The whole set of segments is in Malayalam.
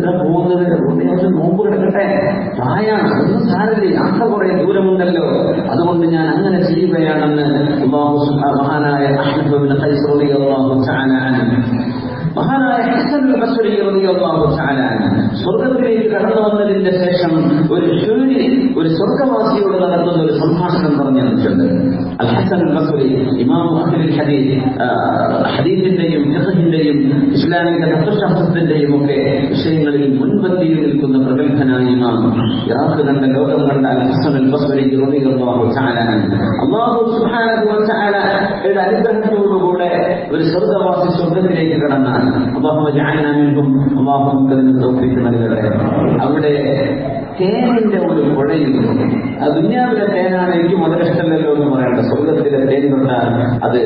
ഇതാ പോകുന്നത് ഞാൻ നോമ്പ് കിടക്കട്ടെ? പ്രായാണ് അതൊന്നും സാരല്ലേ യാത്ര കുറെ ദൂരമുണ്ടല്ലോ. അതുകൊണ്ട് ഞാൻ അങ്ങനെ ചെയ്യുകയാണെന്ന് മഹാനായ മഹാനായ സ്വർഗത്തിലേക്ക് കടന്നു വന്നതിന്റെ ശേഷം ഒരു ഒരു സ്വർഗവാസിയോട് നടത്തുന്ന ഒരു സംഭാഷണം പറഞ്ഞു തന്നിട്ടുണ്ട് അൽ ഹസൻ അൽ ബസ്രി ഇമാം അഹ്ലുൽ ഹദീസ് ഹദീസിന്റെയും ഫിഖഹിന്റെയും ഇസ്ലാമിക തത്വശാസ്ത്രത്തിന്റെയും ഒക്കെ വിഷയങ്ങളിൽ മുൻപന്തിയിൽ നിൽക്കുന്ന പ്രഗത്ഭനായ ഇമാം ഇറാഖ് കണ്ട ലോകം കണ്ട അൽ ഹസൻ അൽ ബസ്രി റളിയല്ലാഹു തആല അല്ലാഹു സുബ്ഹാനഹു വ തആലയുടെ അനുഗ്രഹത്തോടുകൂടെ ഒരു സ്വർഗവാസി സ്വർഗത്തിലേക്ക് കടന്നാൽ അള്ളാഹു മിൻകും അള്ളാഹു നമുക്ക് അതിന് തൗഫീഖ് നൽകട്ടെ. അവിടെ തേനിന്റെ ഒരു പുഴയുണ്ട് ആ ദുന്യാവിലെ തേനാണ് എനിക്ക് വളരെ ഇഷ്ടമല്ലല്ലോ എന്ന് പറയേണ്ട സ്വർഗത്തിലെ തേൻ കൊണ്ടാൽ അത്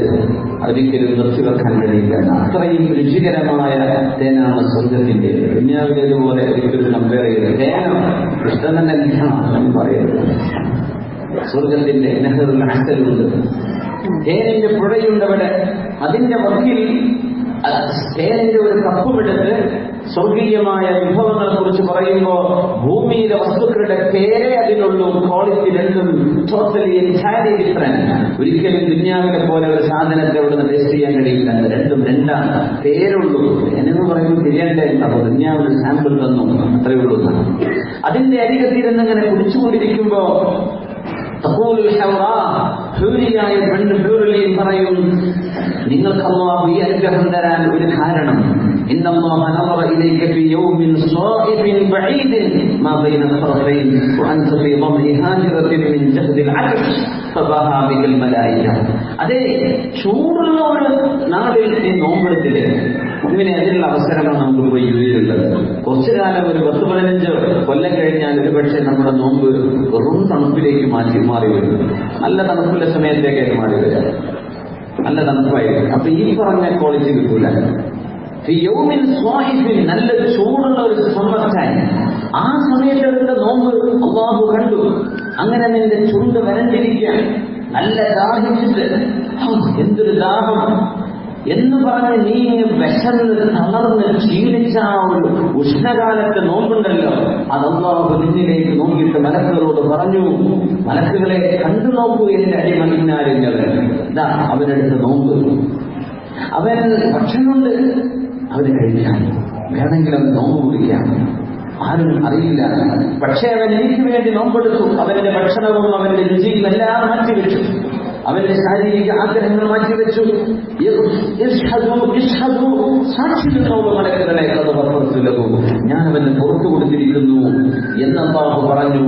ഒരിക്കലും നിർത്തിവെക്കാൻ കഴിയില്ല അത്രയും രുചികരമായ തേനാണ് സ്വർഗത്തിന്റെ ദുന്യാവിലേതുപോലെ ഒരിക്കലും കമ്പയർ ചെയ്ത് തേനോ ഇഷ്ടം തന്നെ എന്ന് പറയുന്നത് സ്വർഗത്തിന്റെ നെഹ്റുൽ അസലുണ്ട് തേനിന്റെ പുഴയുണ്ടവിടെ അതിന്റെ വക്കിൽ തേനിന്റെ ഒരു കപ്പുമെടുത്ത് സ്വർഗീയമായ വിഭവങ്ങളെ കുറിച്ച് പറയുമ്പോൾ ഭൂമിയിലെ വസ്തുക്കളുടെ പേരെ അതിനുള്ളൂ ക്വാളിറ്റി രണ്ടും ടോട്ടലി എന്റയർലി ഡിഫറെന്റ് ഒരിക്കലും ദുന്യാവിനെ പോലെ ഒരു സാധനത്തെ അവിടെ നിന്ന് ടേസ്റ്റ് ചെയ്യാൻ കഴിയില്ല. രണ്ടും രണ്ടാണ്. പേരുള്ളൂ. എന്ന് പറയുമ്പോൾ തിരിയണ്ടേ അപ്പൊ ദുന്യാവിന് സാമ്പിൾ തന്നു. അത്രയേ ഉള്ളൂ. അതിന്റെ അരികത്തിരുന്ന് ഇങ്ങനെ കുടിച്ചുകൊണ്ടിരിക്കുമ്പോ ഹൂരിയായ പറയും നിങ്ങൾക്ക് ഈ അനുഗ്രഹം തരാൻ ഒരു കാരണം. إن الله نظر إليك في يوم صائب بعيد ما بين الطرفين وأنت في ضمن هاجرة من جهد العرش فباها بك الملائكة അതേ ചൂടുള്ള ഒരു നാളിൽ ഈ നോമ്പെടുത്തില്ലേ ഇങ്ങനെ അതിനുള്ള അവസരങ്ങൾ നമുക്ക് ഇപ്പോൾ യുവിയിലുള്ളത് കുറച്ചു കാലം ഒരു പത്ത് പതിനഞ്ച് കൊല്ലം കഴിഞ്ഞാൽ ഒരു പക്ഷേ നമ്മുടെ നോമ്പ് വെറും തണുപ്പിലേക്ക് മാറ്റി മാറി വരും നല്ല തണുപ്പുള്ള സമയത്തേക്കായിട്ട് മാറി വരാം നല്ല തണുപ്പായിരിക്കും അപ്പൊ ഈ പറഞ്ഞ ക്വാളിറ്റി കിട്ടൂല ഈ യൗമിൻ സ്വാഹിബിൻ നല്ല ചൂടുള്ള ഒരു സമ്മർച്ചാൻ ആ സമയത്ത് അവരുടെ നോമ്പ് അള്ളാഹു കണ്ടു. അങ്ങനെ നിന്റെ ചുണ്ട് വരണ്ടിരിക്കാൻ. നല്ല ദാഹിച്ചിട്ട് എന്തൊരു ദാഹം. എന്ന് പറഞ്ഞ് നീ വിശന്ന് തളർന്ന് ക്ഷീണിച്ച ആ ഒരു ഉഷ്ണകാലത്തെ നോമ്പുണ്ടല്ലോ. അത് അള്ളാഹു നിന്നിലേക്ക് നോക്കിയിട്ട് മലക്കുകളോട് പറഞ്ഞു മലക്കുകളെ കണ്ടു നോക്കൂ എന്റെ അടിമണിഞ്ഞാലുങ്ങൾ ഇതാ അവനെടുത്ത് നോമ്പ്. അവൻ ഭക്ഷണമുണ്ട് അവന് കഴിക്കാം വേണമെങ്കിൽ അവൻ നോമ്പ് കുടിക്കാം ആരും അറിയില്ല പക്ഷേ അവൻ എനിക്ക് വേണ്ടി നോമ്പെടുത്തു. അവന്റെ ഭക്ഷണവും അവന്റെ രുചിയും എല്ലാം മാറ്റിവെച്ചു. അവന്റെ ശാരീരിക ആഗ്രഹങ്ങൾ മാറ്റിവെച്ചു. ഞാൻ അവന് പുറത്തു കൊടുത്തിരിക്കുന്നു എന്ന് പറഞ്ഞു.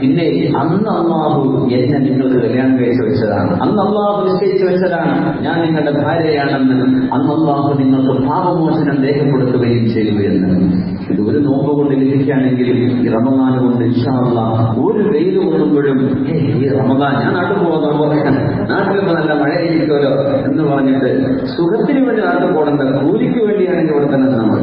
പിന്നെ അന്ന് അള്ളാഹു എന്നെ നിങ്ങൾക്ക് കല്യാണം കഴിച്ചു വെച്ചതാണ്. അന്ന് അള്ളാഹു നിശ്ചയിച്ചു വെച്ചതാണ്. ഞാൻ നിങ്ങളുടെ ഭാര്യയാണെന്ന്. അന്ന് അള്ളാഹു നിങ്ങൾക്ക് പാപമോചനം രേഖപ്പെടുത്തുകയും ചെയ്തു എന്ന്. ഇത് ഒരു നോമ്പ് കൊണ്ട് ലഭിക്കുകയാണെങ്കിൽ ഈ റമദാൻ കൊണ്ട് ഇഷ്ടമുള്ള ഒരു വെയിൽ "ഏയ്, ഈ റമദാൻ ഞാൻ നാട്ടിൽ പോകുന്ന പറയാൻ നാട്ടിൽ നല്ല മഴയായിരിക്കുമല്ലോ എന്ന് പറഞ്ഞിട്ട് സുഖത്തിന് വേണ്ടി നാട്ടിൽ പോകണ്ട കൂലിക്ക് വേണ്ടിയാണെങ്കിൽ ഇവിടെ തന്നെ നമ്മൾ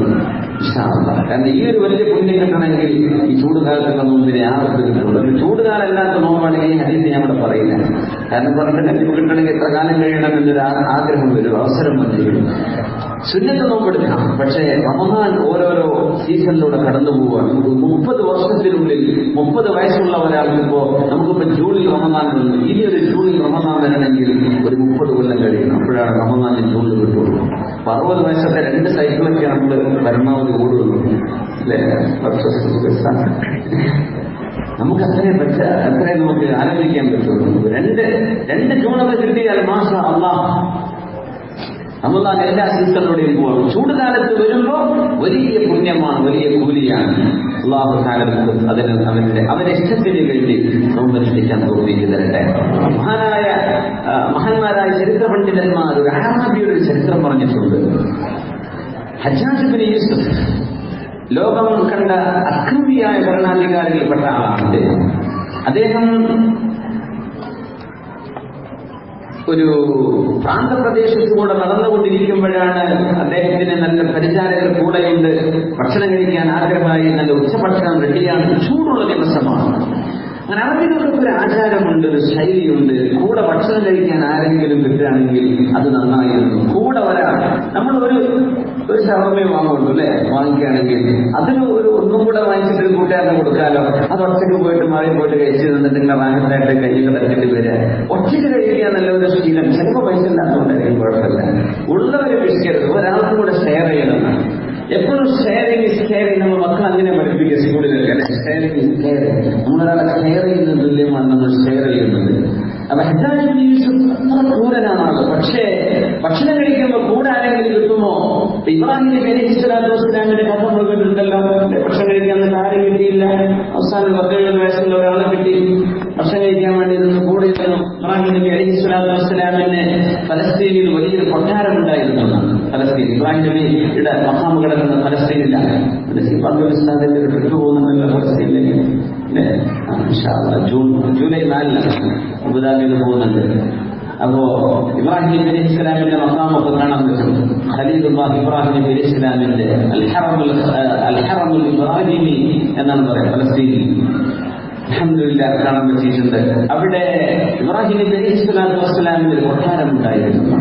കാരണം ഈ ഒരു വലിയ പുണ്യം കിട്ടണമെങ്കിൽ ഈ ചൂടുകാലത്തൊക്കെ നോമ്പിനെ ആർക്കും ചൂടുകാലല്ലാത്ത നോമ്പാണെങ്കിൽ ഹരീതി ഞാൻ ഇവിടെ പറയില്ല കാരണം പറഞ്ഞിട്ട് കിട്ടണമെങ്കിൽ എത്ര കാലം കഴിയണം എന്നൊരു ആഗ്രഹം വരും അവസരം വന്നിരിക്കും സുന്നത്ത് നോമ്പെടുക്കാം. പക്ഷേ റമദാൻ ഓരോരോ സീസണിലൂടെ കടന്നു പോവുകയാണ്. മുപ്പത് വർഷത്തിനുള്ളിൽ മുപ്പത് വയസ്സുള്ള ഒരാൾക്ക് ഇപ്പോ നമുക്കിപ്പോ ജൂണിൽ റമദാൻ വരുന്നു ഇനി ഒരു ജൂണിൽ റമദാൻ വരണമെങ്കിൽ ഒരു മുപ്പത് കൊല്ലം കഴിയണം. അപ്പോഴാണ് റമദാനിൽ ജൂണിൽ കിട്ടുള്ളൂ അപ്പൊ അറുപത് വയസ്സത്തെ രണ്ട് സൈക്കിളൊക്കെ നമ്മൾ പരമാവധി ഓടുള്ളൂ അല്ലേ? നമുക്ക് അത്രയും പറ്റ അത്രയും നമുക്ക് ആലോചിക്കാൻ പറ്റുള്ളൂ രണ്ട് രണ്ട് ചൂടൊക്കെ കിട്ടിയാൽ മാസ അള്ളാഹ് റമദാൻ എല്ലാ സീസണിലൂടെയും പോകണം ചൂടുകാലത്ത് വരുമ്പോൾ വലിയ പുണ്യമാണ് വലിയ കൂലിയാണ്. അള്ളാഹു താലർക്ക് അതിന് അവന്റെ അവന്റെ ഇഷ്ടത്തിന് വേണ്ടി നോമ്പനുഷ്ഠിക്കാൻ തോന്നിക്ക് തരട്ടെ. മഹാനായ മഹാന്മാരായ ചരിത്ര പണ്ഡിതന്മാർ ഒരു അറാബിയുടെ ഒരു ചരിത്രം പറഞ്ഞിട്ടുണ്ട്. Hajjaj bin Yusuf. ലോകം കണ്ട അക്രമിയായ ഭരണാധികാരികളിൽപ്പെട്ട ആളാണ് അദ്ദേഹം. അദ്ദേഹം ഒരു പ്രാന്തപ്രദേശത്തുകൂടെ നടന്നുകൊണ്ടിരിക്കുമ്പോഴാണ് അദ്ദേഹത്തിന് നല്ല പരിചാരകർ കൂടെയുണ്ട് ഭക്ഷണം കഴിക്കാൻ ആഗ്രഹമായി. നല്ല ഉച്ചഭക്ഷണം റെഡിയാണ്. ചൂടുള്ള ദിവസമാണ്. അങ്ങനെ അറബികൾക്ക് ഒരു ആചാരമുണ്ട് ഒരു ശൈലിയുണ്ട്. കൂടെ ഭക്ഷണം കഴിക്കാൻ ആരെങ്കിലും കിട്ടുകയാണെങ്കിൽ അത് നന്നായിരുന്നു. കൂടെ ഒരാൾ. നമ്മൾ ഒരു ഒരു ഷവർമയും വാങ്ങുള്ളൂ അല്ലേ? വാങ്ങിക്കുകയാണെങ്കിൽ. അതിന് ഒരു ഒന്നും കൂടെ വാങ്ങിച്ചിട്ട് കൂട്ടുകാരനെ കൊടുക്കാലോ? അത് ഒറ്റയ്ക്ക് പോയിട്ട് മാറി പോയിട്ട് കഴിച്ചു നിന്നിട്ട് ഇങ്ങനെ റാഹത്തായിട്ട് കയ്യിൽ തട്ടിട്ട് വരിക. ഒറ്റയ്ക്ക് കഴിക്കുക നല്ലൊരു ശീലം ചിലപ്പോൾ പൈസ ഇല്ലാത്തതുകൊണ്ടായിരിക്കും കുഴപ്പമില്ല. ഉള്ളവരെ വിഷയരുത് ഒരാൾക്കും കൂടെ ഷെയർ ചെയ്യണം. എപ്പോഴും ഷെയറിങ് ഇസ് കെയറിങ് നമ്മൾ മക്കൾ അങ്ങനെ പഠിപ്പിക്കുക സ്കൂളിലൊക്കെ ഷെയറിംഗ് ഇസ് കെയറിങ് നമ്മളൊരാളെ ഷെയർ ചെയ്യുന്നത് തുല്യമാണ് നമ്മൾ ഷെയർ ചെയ്യുന്നത്. ക്രൂരനാണ് പക്ഷേ ഭക്ഷണം കഴിക്കുമ്പോൾ കൂടെ ആരെങ്കിലും കിട്ടുമോ? ഇപ്പൊ ഇബ്രാഹിം നബി അലൈഹി സ്വലാത്തു വസ്സലാമിന്റെ കഥ നമ്മൾ ഭക്ഷണം കഴിക്കാൻ എന്നിട്ട് ആരും കിട്ടിയില്ല. അവസാനം പത്തേഴ് വയസ്സുള്ള ഒരാളെ കിട്ടി. ഭക്ഷണം കഴിക്കാൻ വേണ്ടി നിന്ന് കൂടെ ഇബ്രാഹിം നബി അലൈഹി ഫലസ്തീനിൽ വലിയൊരു കൊട്ടാരം ഉണ്ടായിരുന്നു. ഫലസ്തീൻ ഇബ്രാഹിം നബിയുടെ മഹാമ കിടക്കുന്ന ഫലസ്തീനിലാണ്. ഒരു ട്രിപ്പ് പോകുന്നുണ്ടല്ലോ ഫലസ്തീനിലേക്ക്. ജൂൺ ജൂലൈ നാലിന് അബുദാബിയിൽ പോകുന്നുണ്ട്. അപ്പോ ഇബ്രാഹിം നബി ഇസ്ലാമിന്റെ മക്കാമൊക്കെ കാണാൻ പറ്റും. ഖലീലുല്ലാഹ് ഇബ്രാഹിം നബി ഇസ്ലാമിന്റെ ഇബ്രാഹിമി എന്നാണ് പറയുന്നത് ഫലസ്തീനിൽ. അൽഹംദുലില്ലാ കാണാൻ പറ്റിയിട്ടുണ്ട്. അവിടെ ഇബ്രാഹിം നബി ഇസ്ലാം ഇസ്ലാമിന്റെ ഒരു കൊട്ടാരം ഉണ്ടായിരുന്നു.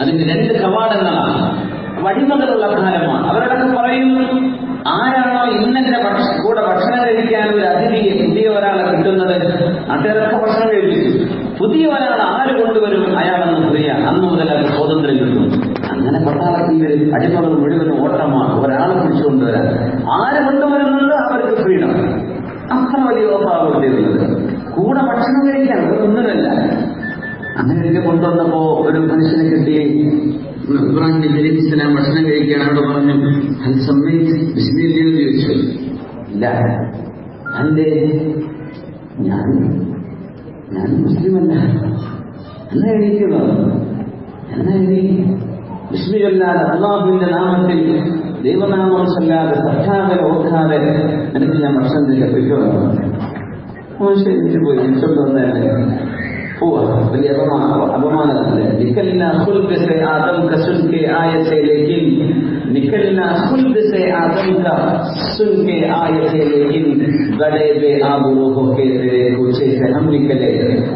അതിന്റെ രണ്ട് കവാടങ്ങളാണ്. വഴിമകളുള്ള കാലമാണ് അവരോടൊക്കെ പറയും ആരാണോ ഇന്നെന്റെ കൂടെ ഭക്ഷണം കഴിക്കാൻ ഒരു അതിഥിയെ പുതിയ ഒരാളെ കിട്ടുന്നത്? അദ്ദേഹത്തെ ഭക്ഷണം കഴിപ്പിച്ചു പുതിയ ഒരാൾ ആര് കൊണ്ടുവരും? അയാളെന്ന് പറയാ അന്ന് മുതൽ അത് സ്വാതന്ത്ര്യം കിട്ടും. അങ്ങനെ പട്ടാളത്തിൽ അടിമകൾ മുഴുവൻ ഓട്ടമാണ്. ഒരാളെ പിടിച്ചുകൊണ്ടുവരാൻ. ആര് കൊണ്ടുവരുന്നത് അവർക്ക് ഫ്രീഡം. അത്ര വലിയ കൊടുത്തിരുന്നത് കൂടെ ഭക്ഷണം കഴിക്കാൻ ഒന്നുമല്ല. അങ്ങനെ കൊണ്ടുവന്നപ്പോ ഒരു മനുഷ്യനെ കിട്ടി. ഇബ്രാഹിം നബി ഇസ്ലാം ഭക്ഷണം കഴിക്കാൻ അവിടെ പറഞ്ഞു ബിസ്മില്ലയോ ചോദിച്ചു. ഇല്ല. അല്ലേ ഞാൻ ഞാൻ മുസ്ലിമല്ല. എന്നാ എണീക്കുന്നു എന്നാ എണീ വിസ്മിയല്ലാതെ അള്ളാഹുവിന്റെ നാമത്തിൽ ദൈവനാമം ചൊല്ലാതെ സഖാതെ ഓർക്കാതെ എനിക്ക് ഞാൻ ഭക്ഷണം കഴിക്കപ്പെട്ടോ എനിക്ക് പോയി. എനിക്കൊണ്ട് വന്നതല്ലേ هو بالإضمار مانا لكلنا خلق سي آدم كسلك آية سي निकलना खुल्द से आदम का सुन के आए थे लेकिन गड़े बे आबरू होके तेरे कुछे से हम निकले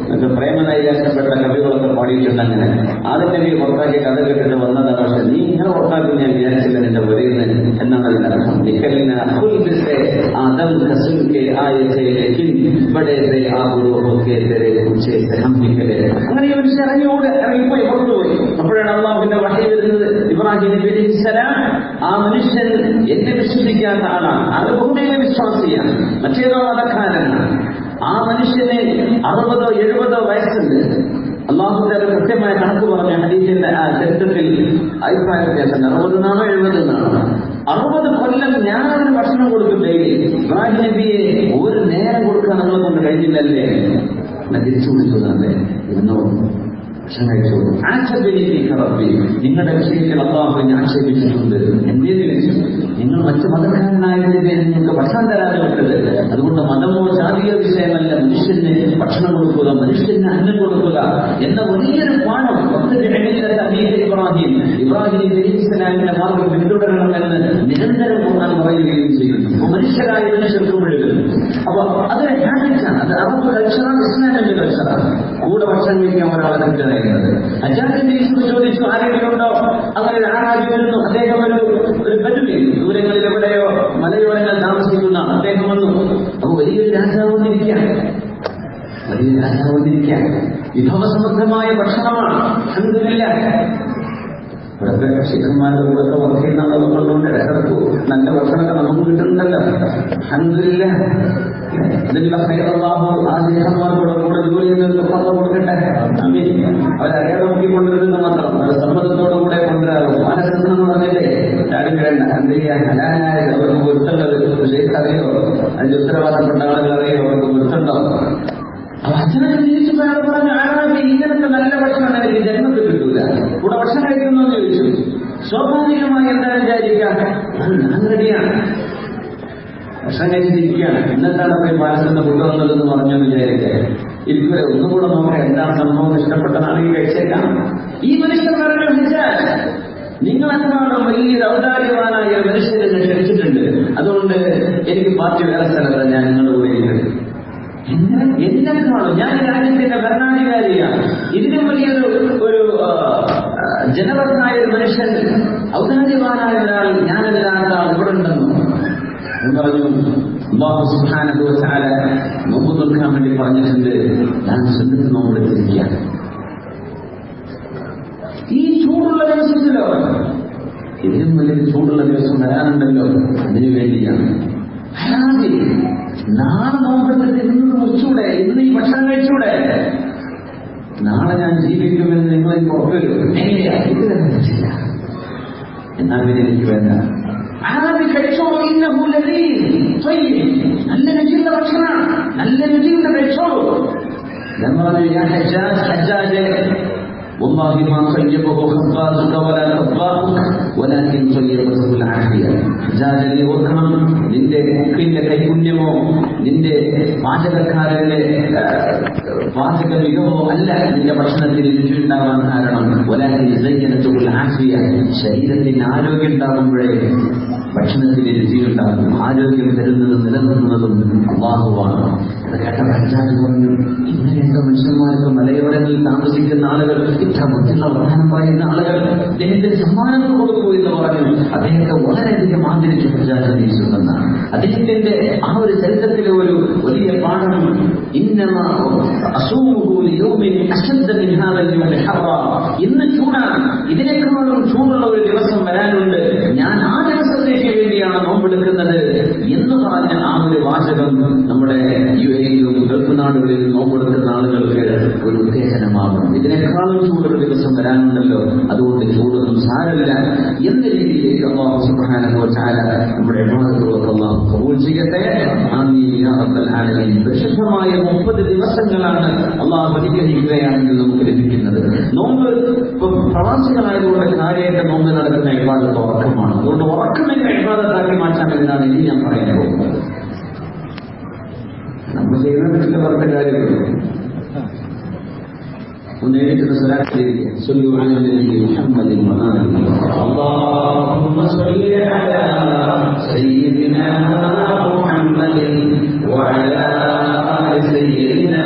എന്നൊക്കെ പ്രേമനൈരാശപ്പെട്ട കവികളൊക്കെ പാടിയിട്ടുണ്ട് അങ്ങനെ ആദ്യം നബി പുറത്താക്കി കഥ കേട്ടിട്ട് വന്നതാണ് പക്ഷെ നീ ഇങ്ങനെ പുറത്താക്കും ഞാൻ വിചാരിച്ചില്ല നിന്റെ വരുന്നത് എന്നാണ് അതിന്റെ അർത്ഥം നിക്കലിന खुल्द से आदम का सुन के आए थे लेकिन बड़े बे आबरू होके तेरे कुछे से हम നിക്കലെ അങ്ങനെ ഈ മനുഷ്യൻ ഇറങ്ങിയോട് ഇറങ്ങിപ്പോയി പുറത്തുപോയി അപ്പോഴാണ് അള്ളാഹുവിന്റെ വഹി വരുന്നത് ഇബ്രാഹിം നബി അലൈഹി സ്വലാം ആ മനുഷ്യൻ എന്നെ വിശ്വസിക്കാത്ത ആളാണ്. അത് ഭൂമിയിലെ വിശ്വാസിയാണ് മറ്റേതോ മതക്കാരനാണ്. ആ മനുഷ്യന് അറുപതോ എഴുപതോ വയസ്സുണ്ട്. അള്ളാഹുദാല കൃത്യമായ കണക്ക് പറഞ്ഞ ഹദീസിന്റെ ആ ചരിത്രത്തിൽ അഭിപ്രായ വ്യത്യാസം അറുപത് നാണോ എഴുപത് നാണോ അറുപത് കൊല്ലം അതിന് ഭക്ഷണം കൊടുക്കും ഡെയിലി ഇബ്രാഹിം നബിയെ ഒരു നേരം കൊടുക്കാൻ നമ്മളെ കൊണ്ട് കഴിഞ്ഞില്ലല്ലേ? തിരിച്ചു വിളിച്ചതല്ലേ എന്നോ കഴിച്ചോളൂ ആക്ഷേപിക്കുക റബ്ബി നിങ്ങളുടെ വിഷയത്തിൽ അള്ളാഹു ആക്ഷേപിച്ചിട്ടുണ്ട് എന്തേ ചോദിച്ചു നിങ്ങൾ മറ്റു മതക്കാരനായതിന്റെ പേരിൽ നിങ്ങൾക്ക് ഭക്ഷണം തരാതെ അതുകൊണ്ട് മതമോ ജാതീയ വിഷയമല്ല. മനുഷ്യന് ഭക്ഷണം കൊടുക്കുക മനുഷ്യന് അന്നം കൊടുക്കുക എന്ന വലിയൊരു പാഠം ഇബ്രാഹിം. ഇബ്രാഹിം ഇസ്ലാമിന്റെ മാർഗം പിന്തുടരണമെന്ന് നിരന്തരം ഖുർആൻ പറയുകയും ചെയ്യുന്നു. മനുഷ്യരായ മനുഷ്യർക്ക് അപ്പൊ അതൊരു ഹാബിറ്റാണ് അത് അറബ് കൾച്ചറാണ് ഇസ്ലാമിന്റെ കൾച്ചറാണ് കൂടെ ഭക്ഷണം കഴിക്കാൻ ഒരാളെ കിട്ടുന്നത് അജാദിന്റെ ഈശ്വർ ചോദിച്ചു ആരെങ്കിലും ഉണ്ടോ അങ്ങനെ ഒരു ആരാജി വരുന്നു അദ്ദേഹം ഒരു ഒരു ബദുവി ദൂരങ്ങളിൽ എവിടെയോ മലയോരങ്ങൾ താമസിക്കുന്ന അദ്ദേഹം വന്നു. അപ്പൊ വലിയൊരു രാജാവ് വന്നിരിക്കാൻ വലിയ രാജാവ് വന്നിരിക്കാൻ വിഭവസമൃദ്ധമായ ഭക്ഷണമാണ്. അൽഹംദുലില്ലാ ഇവിടുത്തെ ശിഖന്മാരുടെ കൂടെ വർക്ക് ചെയ്യുന്ന ആളുകളുണ്ട് ഇടക്കിടക്ക് നല്ല ഭക്ഷണമൊക്കെ നമുക്ക് കിട്ടുന്നുണ്ടല്ലോ. അഹമ്മദില്ല ഇതിനുള്ള ഹൈറല്ലാഹു ആ ശിഖന്മാർക്കൂടെ കൂടെ ജോലി പണം കൊടുക്കട്ടെ? ആമീൻ. അവരറിയാതെ നോക്കിക്കൊണ്ടിരുന്നത് മാത്രം. സമ്മതത്തോടുകൂടെ കൊണ്ടുവരാറും മനസ്സെന്ന് പറഞ്ഞില്ലേ? ആരും വേണ്ട എന്ത് ചെയ്യാൻ ഹലാലായ അവർക്ക് പൊരുത്തുള്ളത് ശരിക്കും അറിയോ? അതിന്റെ ഉത്തരവാദപ്പെട്ട ആളുകൾ അറിയോ? അവർക്ക് പൊരുത്തുണ്ടോ അപ്പൊ അച്ഛനെ തിരിച്ചു പറഞ്ഞു ആരാണ് ഇങ്ങനത്തെ നല്ല ഭക്ഷണം എനിക്ക് ജന്മത്തിൽ കിട്ടൂല. കൂടെ ഭക്ഷണം എന്ന് ചോദിച്ചു. സ്വാഭാവികമായി എന്താ വിചാരിക്കാം ഞാൻ റെഡിയാണ്. ഭക്ഷണം കഴിച്ചിരിക്കുകയാണ് എന്നിട്ടാണ് പോയി പാലസിന്റെ കൊണ്ടുവന്നതെന്ന് പറഞ്ഞു വിചാരിക്കുക ഇപ്പൊ ഒന്നും കൂടെ നോക്കാം എന്താണ് സംഭവം? ഇഷ്ടപ്പെട്ടതാണെങ്കിൽ കഴിച്ചേക്കാം. ഈ മനുഷ്യൻ ക്ഷണിച്ചാൽ നിങ്ങൾ എന്താണ് വലിയ ഔദാര്യവാനായ മനുഷ്യരെ ഞാൻ ക്ഷണിച്ചിട്ടുണ്ട്? അതുകൊണ്ട് എനിക്ക് പാർട്ടി വേറെ സ്ഥലത്ത് ഞാൻ നിങ്ങളുടെ കൂടെ ഇരിക്കുന്നത് എന്നെക്കാളും ഞാൻ ഈ രാജ്യത്തിന്റെ ഭരണാധികാരിയാണ്. ഇതിനും വലിയൊരു ഒരു ജനപരനായ ഒരു മനുഷ്യൻ ഔദാര്യവാനായ ഒരാൾ ഇവിടെ ഉണ്ടെന്നു എന്ന് പറഞ്ഞു അള്ളാഹു സുബ്ഹാനഹു വ തആല നോമ്പ് നിൽക്കാൻ വേണ്ടി പറഞ്ഞിട്ടുണ്ട് ഞാൻ സുന്നത്ത് നോമ്പ് എടുത്തിരിക്കുകയാണ് ഈ ചൂടുള്ള ദിവസത്തിലോ ഇതിനും വലിയ ചൂടുള്ള ദിവസം വരാനുണ്ടല്ലോ അതിനു വേണ്ടിയാണ്. അല്ലാതെ നാളെ നോമ്പെടുത്തിട്ട് ഇന്ന് കുറച്ചുകൂടെ ഇന്ന് ഈ ഭക്ഷണം കഴിച്ചൂടെ? നാളെ ഞാൻ ജീവിക്കുമെന്ന് നിങ്ങളെ ഉറപ്പ് വരും എങ്ങനെയാ ഇത് എന്നാൽ പിന്നെ എനിക്ക് വേണ്ട. ആദ്യം കഴിച്ചോ ഇന്നഹു ലദീദ് ത്വയ്യിബ്. നല്ല രുചിയുള്ള ഭക്ഷണമാണ് നല്ല രുചിയുള്ള കഴിച്ചോളൂ ഞാൻ പറഞ്ഞു ഞാൻ ഹജ്ജാജ് ഹജ്ജാജ് والله ما طيبه خبازك ولا طباخك ولكن طيبته العافيه ജാജനെ ഓർക്കണം നിന്റെ കുക്കിന്റെ കൈപുണ്യമോ നിന്റെ പാചകക്കാരന്റെ ആ, പാചക മികവോ അല്ല നിന്റെ ഭക്ഷണത്തിന് രുചി ഉണ്ടാവാൻ കാരണം ഒലാക്കിൽ ആഫിയ ശരീരത്തിന് ആരോഗ്യം ഉണ്ടാകുമ്പോഴേ ഭക്ഷണത്തിന് രുചിയുണ്ടാകും ആരോഗ്യം തരുന്നതും നിലനിർത്തുന്നതും അള്ളാഹുവാണ്. കേട്ട പഞ്ചാബ് പറഞ്ഞു ഇങ്ങനെയൊക്കെ മനുഷ്യന്മാർക്ക് മലയോരങ്ങളിൽ താമസിക്കുന്ന ആളുകൾ ഇത്ര ബുദ്ധിയുള്ള വർത്തമാനം പറയുന്ന ആളുകൾ അദ്ദേഹത്തിന് സമ്മാനങ്ങൾ കൊടുക്കൂ എന്ന് പറഞ്ഞു. അദ്ദേഹത്തെ വളരെയധികം ആദരിച്ചു ചെയ്യുന്നതാണ് അദ്ദേഹത്തിന്റെ ആ ഒരു ചരിത്രത്തിലെ ഒരു വലിയ പാഠം. ഇന്ന് ചൂടാണ്. ഇതിനേക്കാളും ചൂടുള്ള ഒരു ദിവസം വരാനുണ്ട്. ഞാൻ നോമ്പെടുക്കുന്നത് എന്ന് പറഞ്ഞ ആ ഒരു വാചകം നമ്മുടെ യു എയിലും ഗൾഫ് നാടുകളിലും നോമ്പെടുക്കുന്ന ആളുകൾക്ക് ഒരു ഉത്തേജനമാകും. ഇതിനേക്കാളും ചൂടൊരു ദിവസം വരാനുണ്ടല്ലോ. അതുകൊണ്ട് ചൂടൊന്നും സാരമില്ല. എന്ന രീതിയിലേക്ക് അള്ളാഹു സുബ്രഹാനോ ചാര നമ്മുടെ ഇബാദത്തുകളൊക്കെ അള്ളാഹു കബൂൽ ചെയ്യട്ടെ. ആമീൻ യാ റബ്ബൽ ആലമീൻ. പരിശുദ്ധമായ മുപ്പത് ദിവസങ്ങളാണ് അള്ളാഹു പരിഗ്രഹിക്കുകയാണെങ്കിൽ നമുക്ക് ലഭിക്കുന്നത്. നോമ്പ് ഇപ്പൊ പ്രവാസികളായതുകൊണ്ട് കാര്യമായിട്ട് നോമ്പ് നടക്കുന്ന ഇബാദത്ത് ഉറക്കമാണ് അതുകൊണ്ട് ഉറക്കമെന്നെ ഇബാദത്താക്കി മാറ്റാൻ എന്നാണ് ഇനി ഞാൻ പറയാൻ പോകുന്നത് നമ്മൾ ചെയ്യുന്ന ചില പറഞ്ഞ കാര്യങ്ങളുള്ളൂ ونريد صلاة صلوا على النبي محمد وآله اللهم صل على سيدنا محمد وعلى آل سيدنا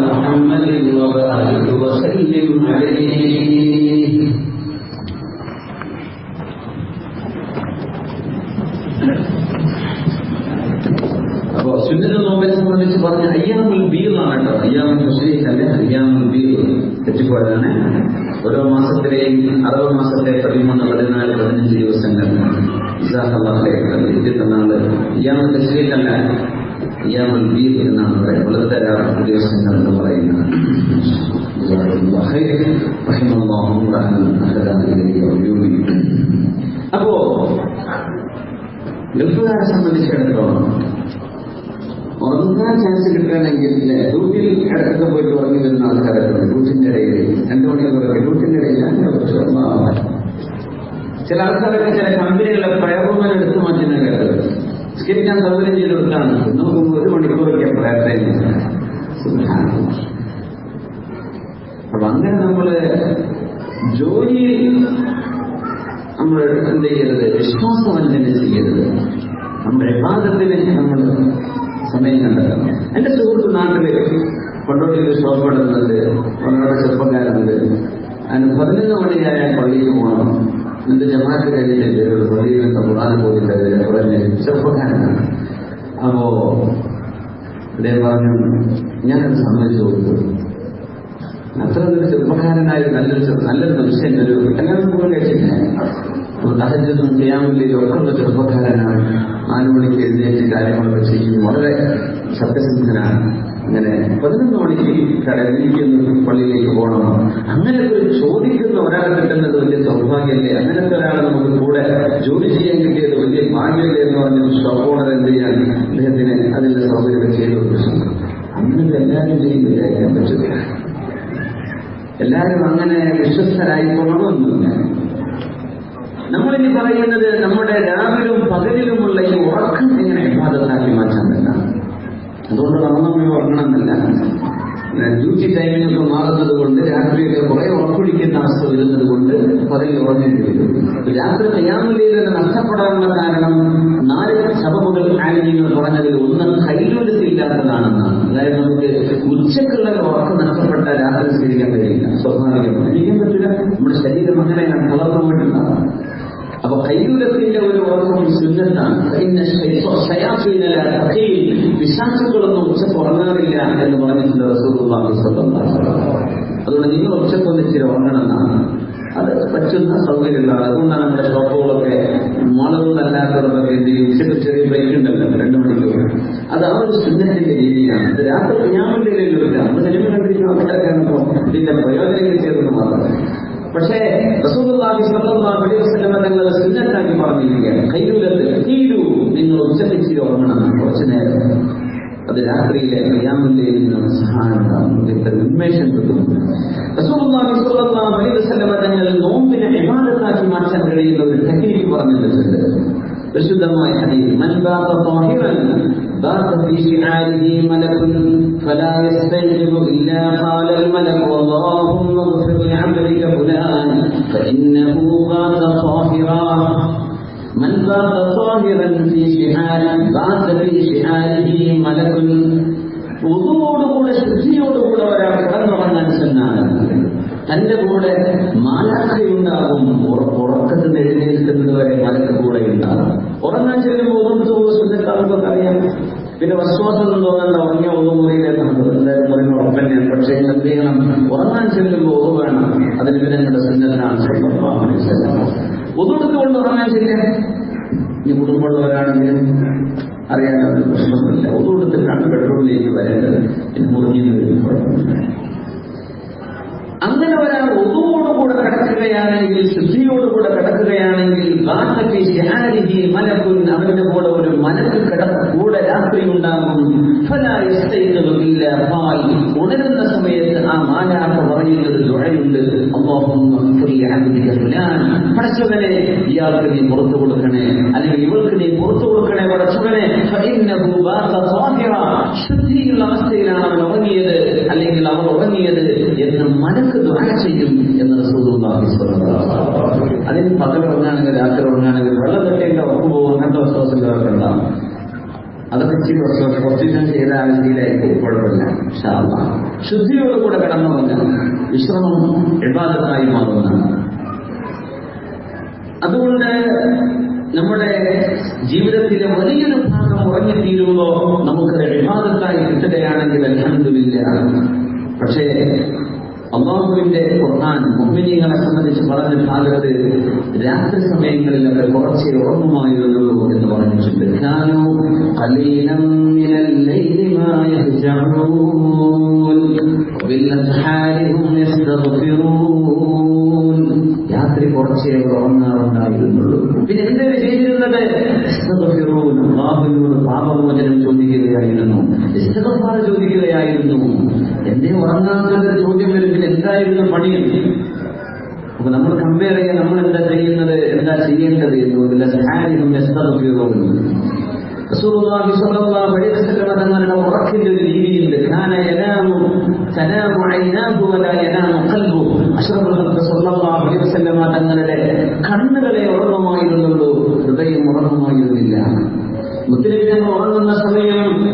محمد وبارك وسلم عليه സംബന്ധിച്ച് പറഞ്ഞ അയ്യാമുൽ ബീറാണ് കേട്ടോ. അയ്യാമുൽ മുസ്ലിം അല്ലെ? അയ്യാമുൽ ബീർ തെറ്റിപ്പോയതാണ്. ഓരോ മാസത്തിലെയും അറുപത് മാസത്തെ പതിമൂന്ന് പതിനാല് പതിനഞ്ച് ദിവസങ്ങൾ. ഇരുപത്തൊന്നാൾ അയ്യാമുൽ തശ്രീഖ് അല്ല. അയ്യാമുൽ ബീർ എന്നാണ് പറയുന്നത്. വെളുത്ത രാത്രി ദിവസങ്ങൾ എന്ന് പറയുന്നത് അപ്പോ ഗൾഫുകാരെ സംബന്ധിച്ചിടത്തോളം ഉറങ്ങാൻ ചാൻസ് കിട്ടുകയാണെങ്കിൽ ഡ്യൂട്ടിയിൽ ഇടത്തൊക്കെ പോയിട്ട് ഉറങ്ങി വരുന്ന ആൾക്കാരൊക്കെ ഡ്യൂട്ടിന്റെ ഇടയിൽ രണ്ടു മണിക്കൂറൊക്കെ ഡ്യൂട്ടിന്റെ ഇടയിൽ അങ്ങനെ കുറച്ച് ചില ആൾക്കാരൊക്കെ ചില കമ്പനികളിലെ പ്രയോഗം എടുത്തു മാറ്റുന്ന കേട്ടത്. ഞാൻ സൗകര്യം ചെയ്ത് കൊടുത്താണ് നമുക്ക് ഒരു മണിക്കൂറൊക്കെ പ്രയത്നം അപ്പൊ അങ്ങനെ നമ്മൾ ജോലിയിൽ നമ്മൾ എന്ത് ചെയ്യരുത്? വിശ്വാസം വിശ്വാസവഞ്ചന ചെയ്യരുത്. നമ്മുടെ വിവാദത്തിന് നമ്മൾ സമയം കണ്ടെത്തണം എന്റെ സുഹൃത്ത് നാട്ടിൽ കൊണ്ടോട്ടിയിൽ ഷോപ്പ് ഇടുന്നുണ്ട് ഒരാളുടെ ചെറുപ്പക്കാരുണ്ട്. അതിന് പതിനൊന്ന് മണിയായ പള്ളിയിൽ പോകണം. എന്നിട്ട് ജമാഅത്ത് കഴിഞ്ഞിട്ട് ഒരു പള്ളിയിൽ നിന്ന് ഖുർആൻ പോയിട്ട് പറഞ്ഞ് ചെറുപ്പക്കാരനാണ് അപ്പോ അദ്ദേഹം പറഞ്ഞു ഞാനത് സമ്മതിച്ചു കൊടുത്തു. അത്ര ഒരു ചെറുപ്പക്കാരനായ നല്ലൊരു നല്ലൊരു മനുഷ്യൻ ഒരു കല്യാണം പോലും കഴിച്ചിട്ടില്ല. തഹജത്തും വേണ്ടി ഒക്കെ ചെറുപ്പക്കാരനാണ്. നാലു മണിക്ക് എഴുന്നേറ്റ് കാര്യങ്ങളൊക്കെ ചെയ്യും. വളരെ സത്യസന്ധനാണ്. അങ്ങനെ പതിനൊന്ന് മണിക്ക് കടലിരിക്കുന്നു പള്ളിയിലേക്ക് പോകണം. അങ്ങനെ ഒരു ചോദിക്കുന്ന ഒരാൾ കിട്ടുന്നത് വലിയ സൗഭാഗ്യമല്ലേ? അങ്ങനത്തെ ഒരാളെ നമുക്ക് കൂടെ ജോലി ചെയ്യാൻ കിട്ടിയത് വലിയ ഭാഗ്യമല്ലേ എന്ന് പറഞ്ഞ ഷോപ്പ് ഓണർ എന്ത് ചെയ്യാൻ അദ്ദേഹത്തിന് അതിന്റെ സൗകര്യം ചെയ്തു അങ്ങനെ എല്ലാവരും ചെയ്യുന്നില്ലായിരിക്കാൻ പറ്റില്ല എല്ലാവരും അങ്ങനെ വിശ്വസ്തരായിക്കൊള്ളണമെന്നില്ല നമ്മളിനി പറയുന്നത് നമ്മുടെ രാവിലും പകലിലുമുള്ള ഈ ഉറക്കം എങ്ങനെ വിവാദത്താക്കി മാറ്റാൻ പറ്റാം? അതുകൊണ്ട് നമ്മൾ ഉറങ്ങണമെന്നല്ല. ഡ്യൂട്ടി ടൈമിലൊക്കെ മാറുന്നത് കൊണ്ട് രാത്രിയൊക്കെ കുറെ ഉറക്കൊഴിക്കുന്ന അവസ്ഥ വരുന്നത് കൊണ്ട് പകലിൽ ഉറങ്ങേണ്ടി വരും. രാത്രി കയ്യാമലയിൽ നഷ്ടപ്പെടാനുള്ള കാരണം നാല് ശബമുകൾ ആലിന്യങ്ങൾ പറഞ്ഞതിൽ ഒന്ന് കൈലൂലത്തില്ലാത്തതാണെന്നാണ് അതായത് നമുക്ക് ഉച്ചക്കുള്ള ഉറക്കം നഷ്ടപ്പെട്ട രാത്രി സ്വീകരിക്കാൻ കഴിയില്ല. സ്വാഭാവികമാണ് കഴിക്കാൻ പറ്റില്ല. നമ്മുടെ ശരീരം അങ്ങനെയാണ് ഒരു ഓർമ്മ സുന്നത്താണ് ഇന്ന ഉച്ച ഉറങ്ങാറില്ല എന്ന് പറഞ്ഞിട്ടുണ്ട് അതുകൊണ്ട് നിങ്ങൾ ഉച്ചക്കൊന്നിച്ചിരി ഉറങ്ങണമെന്നാണ് അത് പറ്റുന്ന സൗകര്യങ്ങളാണ് അതുകൊണ്ടാണ് നമ്മുടെ ഷോപ്പുകളൊക്കെ മാളുകളല്ലാത്തവർക്കൊക്കെ എന്ത് ചെയ്യും ഉച്ചയ്ക്ക് ചെറിയ ബ്രേക്ക് ഉണ്ടല്ലോ രണ്ടു മണിക്കൂർ അത് ആ ഒരു സുന്നത്തിന്റെ രീതിയാണ് അത് രാത്രി ഞാൻ വേണ്ടിയില്ല നമ്മൾ സിനിമ കണ്ടിരിക്കുന്ന ആൾക്കാരൊക്കെയാണിപ്പോ ഇതിന്റെ പ്രയോജനങ്ങൾ ചേർന്ന് മാത്രം പക്ഷേ റസൂലുള്ളാഹി സ്വല്ലല്ലാഹു അലൈഹി വസല്ലം തങ്ങൾ സുന്നത്താക്കി പറഞ്ഞിരിക്കുകയാണ്. കൈരൂലത്തിൽ തീരൂ നിങ്ങൾ ഉച്ചത്തിച്ചിരി ഉറങ്ങണം. കുറച്ചു നേരം. അത് രാത്രിയിലെ ക്രിയാമില്ലേ നിന്ന് സഹായം ഉന്മേഷം കിട്ടും റസൂലുള്ളാഹി സ്വല്ലല്ലാഹു അലൈഹി വസല്ലം തങ്ങൾ നോമ്പിനെ ഇബാദത്താക്കി മാറ്റാൻ കഴിയുന്ന ഒരു ടെക്നിക്ക് പറഞ്ഞിട്ടുണ്ട്. വിശുദ്ധമായ ഹദീസ് മൻ ബാത ത്വാഹിറൻ ബാത ഫീ ശിആരിഹി മലകുൻ ഫലാ യസ്തൈബു ഇല്ലാ അൽ മലക് വല്ലാഹുമ്മ اغفر لعبدك فلان فإنه بات طاهرا من بات طاهرا في شعار بات في شعاره ملك ഉദുവോടുകൂടെ ശുദ്ധിയോടുകൂടെ ഒരാൾ കടന്നുറങ്ങാൻ ചെന്നാൽ തന്റെ കൂടെ മാലാഖയുണ്ടാകും ഉറക്കത്തിൽ നിന്ന് എഴുന്നേൽക്കുന്നത് വരെ മലക്ക് കൂടെ ഉണ്ടാകും ഉറങ്ങാൻ ചെല്ലുമ്പോൾ ഒന്നും സുന്ദരത്താൾക്കൊക്കെ അറിയാം പിന്നെ വിശ്വാസം പറഞ്ഞാൽ ഉറങ്ങിയ ഒന്നും മുറിയിലേക്കാണ് എന്തായാലും മുറിയിൽ ഉറപ്പന്നെയാണ് പക്ഷേ എന്ത് ചെയ്യണം? ഉറങ്ങാൻ ചെല്ലുമ്പോൾ ഒതു വേണം. അതിന് പിന്നെ നിങ്ങളുടെ സുന്ദരനാണ് ഒതുകൊടുത്തുകൊണ്ട് ഉറങ്ങാൻ ചെല്ലേ ഈ കുടുംബമുള്ളവരാണെങ്കിലും അറിയാൻ പ്രശ്നമില്ല ഒതുകൊടുത്തിട്ടാണ് പെട്രോളിലേക്ക് വരേണ്ടത്. മുറിഞ്ഞു കുഴപ്പമില്ല. അങ്ങനെ ഒരാൾ ഒതുവോടുകൂടെ കിടക്കുകയാണെങ്കിൽ ശുദ്ധിയോടുകൂടെ കിടക്കുകയാണെങ്കിൽ മലക്കുൻ അവന്റെ കൂടെ ഒരു മനസ്സിൽ കിടക്ക കൂടെ രാത്രി ഉണ്ടാകും ഉണരുന്ന സമയത്ത് ആ മാലാക്ക പറയുന്നത് ദുഴയുണ്ട് പടച്ചവനെ ഇയാൾക്ക് നീ പുറത്തു കൊടുക്കണേ. അല്ലെങ്കിൽ ഇവൾക്ക് നീ പുറത്തു കൊടുക്കണേ പടച്ചവനെ. അവസ്ഥയിലാണ് അവൻ ഉറങ്ങിയത് അല്ലെങ്കിൽ അവർ ഉറങ്ങിയത് എന്ന് മനസ്സ് ദ്വാര ചെയ്യും എന്ന് അതിന് പകൽ ഉറങ്ങാണെങ്കിൽ രാത്രി ഉറങ്ങാണെങ്കിൽ വെള്ളം തട്ടേണ്ട ഉറപ്പ് പോകും അങ്ങനത്തെ വിശ്വാസങ്ങളൊക്കെ ഉണ്ടാവും അതൊക്കെ ഇച്ചിരി കുറച്ച് കുറച്ച് ഞാൻ ചെയ്ത ആവശ്യത്തിലായിരിക്കും കുഴപ്പമില്ല ഷാള്ള ശുദ്ധിയോടുകൂടെ പറഞ്ഞാൽ വിശ്രമം എഴുപാദത്തായി മാറുന്നതാണ്. അതുകൊണ്ട് നമ്മുടെ ജീവിതത്തിലെ വലിയൊരു ഭാഗം ഉറങ്ങിത്തീരുമ്പോ നമുക്കത് വിവാദത്തായി കിട്ടുകയാണെങ്കിൽ അലഹമില്ല പക്ഷേ അള്ളാഹുവിന്റെ ഖുർആൻ മുഅ്മിനീങ്ങളെ സംബന്ധിച്ച് പറഞ്ഞ ഭാഗത്ത് രാത്രി സമയങ്ങളിൽ അവർ കുറച്ചേ ഉറങ്ങുമായിരുന്നുള്ളൂ എന്ന് പറഞ്ഞിട്ടുണ്ട്. ഖലീലൻ മിനൽ രാത്രി കുറച്ചേ ഉറങ്ങാറുണ്ടായിരുന്നുള്ളൂ. പിന്നെ എന്തൊരു ചെയ്തിരുന്നത്? ബാബുവിനോട് പാപമോചനം ചോദിക്കുകയായിരുന്നു. ഇസ്തഗ്ഫാർ ചോദിക്കുകയായിരുന്നു. എന്തേ ഉറങ്ങാത്തത് ചോദ്യം വരും. പിന്നെ എന്തായിരുന്നു പണി? അപ്പൊ നമ്മൾ കമ്പയർ ചെയ്യാൻ നമ്മൾ എന്താ ചെയ്യുന്നത്? എന്താ ചെയ്യേണ്ടത് എന്നുള്ളതില്ല തങ്ങളുടെ ഉറക്കിന്റെ ഒരു രീതിയുണ്ട് തങ്ങളുടെ കണ്ണുകളെ ഉറങ്ങുമായിരുന്നുള്ളൂ ഹൃദയം ഉറങ്ങുമായിരുന്നില്ല. മുത്തലബി ഞങ്ങൾ ഉറങ്ങുന്ന സമയം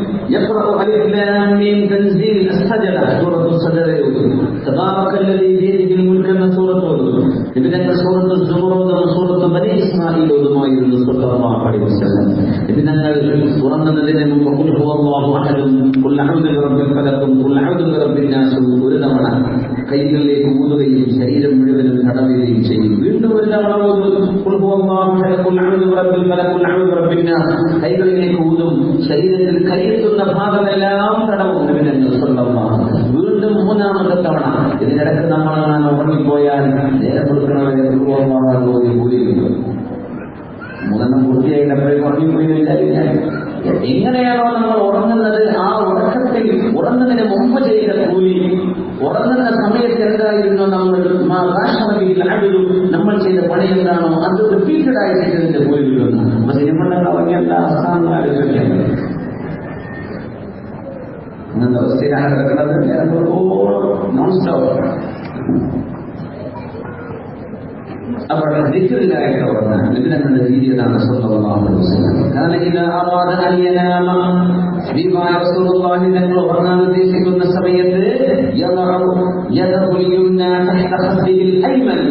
സൂറത്തു സൂറത്തു ഓതുമായിരുന്നു സല്ലല്ലാഹു ഇതിനങ്ങൾ തുറന്നതിന് മുമ്പ് ഒരു തവണ കൈകളിലേക്ക് ഊതുകയും ശരീരം മുഴുവനും കടവുകയും ചെയ്യും വീണ്ടും ഒരു തവണ കൈകളിലേക്ക് ഊതും. ശരീരത്തിൽ കൈയെത്തുന്ന ഭാഗമെല്ലാം നബിതങ്ങൾ വീണ്ടും മൂന്നാമത്തെ തവണ. ഇതിനിടയ്ക്ക് നമ്മൾ ഉറങ്ങിപ്പോയാൽ നേരെ കൊടുക്കണവരെ കിട്ടും മൂന്നെണ്ണം പൂർത്തിയായിട്ട് അപ്പോഴേക്കും ഉറങ്ങിപ്പോയി എന്ന് വിചാരിക്കാൻ എങ്ങനെയാണോ നമ്മൾ ഉറങ്ങുന്നത് ആ ഉറക്കത്തിൽ ഉറങ്ങുന്നതിന് മുമ്പ് ചെയ്ത കൂലി ഉറങ്ങുന്ന സമയത്ത് എന്തായിരുന്നു നമ്മൾ? നമ്മൾ ചെയ്ത പണി എന്താണോ അത് റിപ്പീറ്റഡ് ആയിട്ട് ഇതിന്റെ കൂലി കിട്ടുന്നു അപ്പൊ സിനിമ ഉറങ്ങിയ എന്താ? അവസാനം ആലോചിക്കുന്നത് അങ്ങനത്തെ അവസ്ഥയിലാണ് കിടക്കുന്നത്. നോൺ സ്റ്റോപ്പ് റസൂലുള്ളാഹി തങ്ങൾ ഉറങ്ങാൻ ഉദ്ദേശിക്കുന്ന സമയത്ത് യദഉ യദഉ യുംന തഹത ഖദ്ദിൽ അയ്മൻ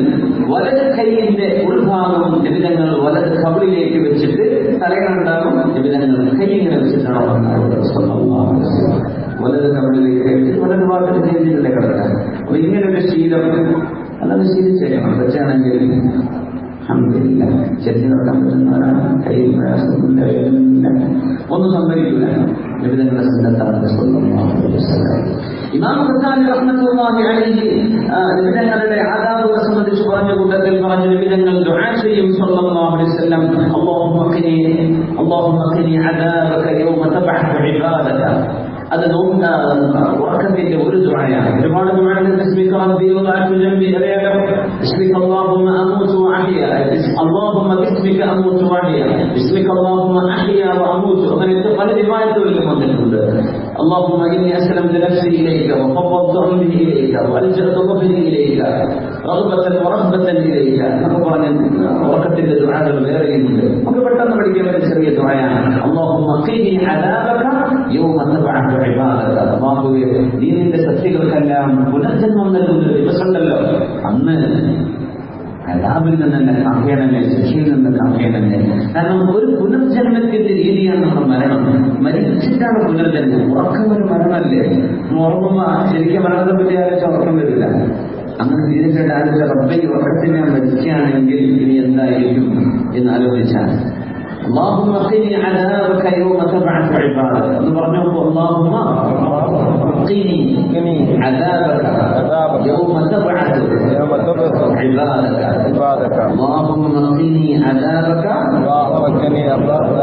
വലത് കൈ കൈയിന്റെ ഉൾഭാഗം നിബിധങ്ങൾ വലത് കബിളിലേക്ക് വെച്ചിട്ട് തലകണ്ടാകും നിബിധങ്ങൾ കൈ ഇങ്ങനെ വെച്ചിട്ടാണ്. വലത് കബിളിലേക്ക് വെച്ചിട്ട് വലത് ഭാഗത്ത് ഇങ്ങനെ ഒരു ശീലം അല്ലാതെ ശീലിച്ചേക്കണം വെച്ചാണെങ്കിൽ അൽഹംദുലില്ലാ. ചെറിയ നടക്കാൻ പറ്റുന്നവരാണ്. കയ്യിൽ പ്രയാസമില്ല വേദനയില്ല ഒന്നും സംഭവിക്കില്ല. അലൈഹി വസല്ലം. ഇമാം നിബിധങ്ങളുടെ ആദാബുകളെ സംബന്ധിച്ച് പറഞ്ഞ കൂട്ടത്തിൽ പറഞ്ഞ വിവിധങ്ങൾ ചെയ്യും സ്വല്ലല്ലാഹു അലൈഹി വസല്ലം അല്ലാഹുമ്മ ഖിനി അല്ലാഹുമ്മ ഖിനി അദാബക യൗമ തബ്അത്തു ഇബാദക അത് നോക്ക ഉറക്കത്തിന്റെ ഒരു ദുആയാണ് ഒരുപാട് ദുആകൾ ബിസ്മിക റബ്ബി വദഅതു ജംബി അറിയാലോ ബിസ്മിക അല്ലാഹുമ്മ അമൂതു വഅഹിയ അല്ലാഹുമ്മ ബിസ്മിക അമൂതു വഅഹിയ ബിസ്മിക അല്ലാഹുമ്മ അഹിയ വഅമൂതു അങ്ങനെ പല റിവായത്തുകളിലും വന്നിട്ടുണ്ട് اللهم إني أسلمت نفسي إليك وفوضت أمري إليك وألجأت ظهري إليك رغبة ورهبة إليك നമുക്ക് പറഞ്ഞ ഉറക്കത്തിന്റെ ദുആകൾ വേറെയുണ്ട് നമുക്ക് പെട്ടെന്ന് പഠിക്കാൻ പറ്റിയ ചെറിയ ദുആയാണ് اللهم قني عذابك يوم تبعث عبادك അല്ലാഹുവേ നീ നിന്റെ സൃഷ്ടികൾക്കെല്ലാം പുനർജന്മം നൽകുന്ന ഒരു ദിവസമുണ്ടല്ലോ അന്ന് കലാപിൽ നിന്ന് തന്നെ സഹേണനെ ശിക്ഷയിൽ നിന്ന് സഹേണനെ കാരണം ഒരു പുനർജന്മത്തിന്റെ രീതിയാണ് നമ്മുടെ മരണം. മരിച്ചിട്ടാണ് പുനർജന്മം. ഉറക്കം ഒരു മരണമല്ലേ? ഉറങ്ങുമ്പോ ശരിക്കും മരണത്തെ പറ്റി ആലോചിച്ച ഉറക്കം വരില്ല. അങ്ങനെ തീരച്ചിട്ട് ആലോചിച്ച റബ്ബൈ ഉറക്കത്തിന് ഞാൻ മരിക്കുകയാണെങ്കിൽ ഇനി എന്തായിരിക്കും എന്ന് ആലോചിച്ചാൽ. അള്ളാഹുമ്മ എന്ന് പറഞ്ഞപ്പോ അള്ളാഹുമ്മ قني عذابك يوم تبعث يوم تبعث عبادك عبادك اللهم قني عذابك اللهم كني عذابك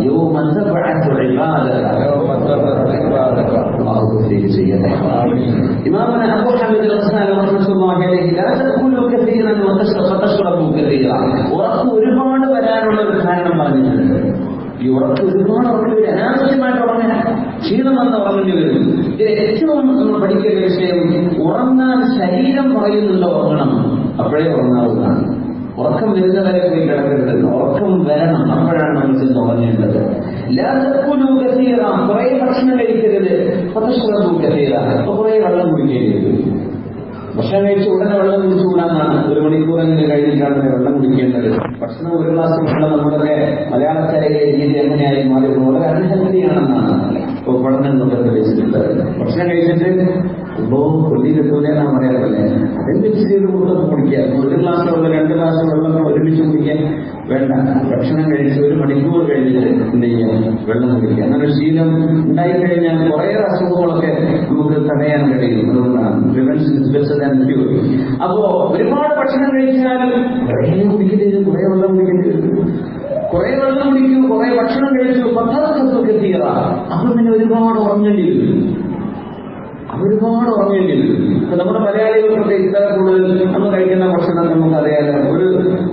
يوم تبعث عبادك يوم تبعث عبادك الله فيه سيده آمين إمامنا أبو حامد الغزالي رحمة الله عليه لا تأكلوا كثيرا وتشرب وتشربوا كثيرا ഉറക്കം ഒരുപാട് വരാനുള്ള ഒരു കാരണം പറഞ്ഞിട്ടുണ്ട് ഈ ഉറക്കം ഒരുപാട് ഉറക്കം വരും. അനാവശ്യമായിട്ട് ഉറങ്ങാൻ ക്ഷീണം വന്ന് ഉറങ്ങേണ്ടി വരും. ഇതിൽ ഏറ്റവും നമ്മൾ പഠിക്കേണ്ട വിഷയം ഉറങ്ങാൻ ശരീരം പറയുന്നുണ്ടോ ഉറങ്ങണം. അപ്പോഴേ ഉറങ്ങാവുന്നതാണ്. ഉറക്കം വരുന്നവരെ പോയി കിടക്കരുത് ഉറക്കം വരണം. അപ്പോഴാണ് നമ്മൾ ചെന്ന് ഉറങ്ങേണ്ടത് കുറെ ഭക്ഷണം കഴിക്കരുത്. കുറേ വെള്ളം കുടിക്കേണ്ടി വരും. ഭക്ഷണം കഴിച്ച് ഉടനെ വെള്ളം കുടിച്ചുകൂടാന്നാണ് ഒരു മണിക്കൂർ അങ്ങനെ കഴിഞ്ഞിട്ടാണ് വെള്ളം കുടിക്കേണ്ടത്? ഭക്ഷണം ഒരു ഗ്ലാസ് വെള്ളം നമ്മുടെ മലയാളക്കരയിലെ രീതി എങ്ങനെയായി മാറി? വളരെ അൺഹെൽത്തിയാണെന്നാണ് ഇപ്പോൾ പഠനങ്ങളൊക്കെ തെളിയിച്ചിട്ടുണ്ട് ഭക്ഷണം കഴിച്ചിട്ട് ഇപ്പോ കൊല്ലി കിട്ടൂല എന്നാണ് പറയാറില്ലേ അതിന്റെ ഒരു കൂട്ടം കുടിക്കുക. ഒരു ഗ്ലാസ് വെള്ളം രണ്ട് ഗ്ലാസ് വെള്ളം ഒരുമിച്ച് കുടിക്കാൻ വേണ്ട ഭക്ഷണം കഴിച്ച് ഒരു മണിക്കൂർ കഴിഞ്ഞിട്ട് എന്ത് ചെയ്യാം? വെള്ളം കുടിക്കുക അങ്ങനെ ശീലം ഉണ്ടായിക്കഴിഞ്ഞാൽ കുറേ അസുഖങ്ങളൊക്കെ നമുക്ക് തടയാൻ കഴിയും. അതുകൊണ്ടാണ് അപ്പോ ഒരുപാട് ഭക്ഷണം കഴിച്ചാൽ കുറേ കുടിക്കേണ്ടി വരും കുറേ വെള്ളം കുടിക്കേണ്ടി കുറെ വെള്ളം കുടിക്കും കുറെ ഭക്ഷണം കഴിച്ചു തീറ അപ്പൊ പിന്നെ ഒരുപാട് ഉറങ്ങേണ്ടി വരും. ഒരുപാട് ഇപ്പൊ നമ്മുടെ മലയാളികൾക്കൊക്കെ ഇത്ര കൂടുതൽ നമ്മൾ കഴിക്കുന്ന ഭക്ഷണം നമുക്കറിയാലോ. ഒരു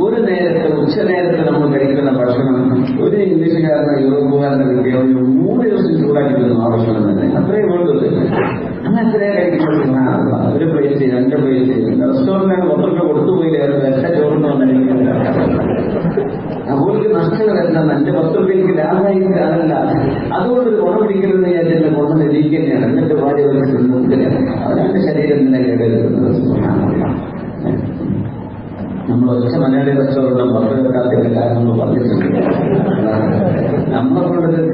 ഒരു നേരത്തെ ഉച്ച നേരത്തെ നമ്മൾ കഴിക്കുന്ന ഭക്ഷണം ഒരു ഇംഗ്ലീഷുകാരനോ യൂറോപ്പുകാരനോ ഒരു മൂന്ന് ദിവസം ചൂടാക്കി തരുന്ന ആ ഭക്ഷണം തന്നെ. അത്രയും വേണ്ടത് അങ്ങനെ അത്രേ കഴിക്കുമ്പോൾ ആ, ഒരു പ്ലേറ്റ് രണ്ട് പ്ലേറ്റ് ഒത്തൊക്കെ പത്തൊക്കെ കൊടുത്തുപോയി വെച്ച ചോറിന് അവർക്ക് നഷ്ടങ്ങൾ എന്താണ് എന്റെ പത്ത് രൂപയ്ക്ക് ലാഭമായി അതല്ല അതുകൊണ്ട് ഒരു ഗുണം പിടിക്കരുത് ഞാൻ എന്റെ ഗുണം ലഭിക്കുകയാണ് എന്നിട്ട് ഭാര്യ അതിന്റെ ശരീരം തന്നെ നമ്മൾ ഒറ്റ മലയാളി കച്ചവടം പത്ത് കാര്യങ്ങൾ പറഞ്ഞിട്ടുണ്ട്. നമ്മളെ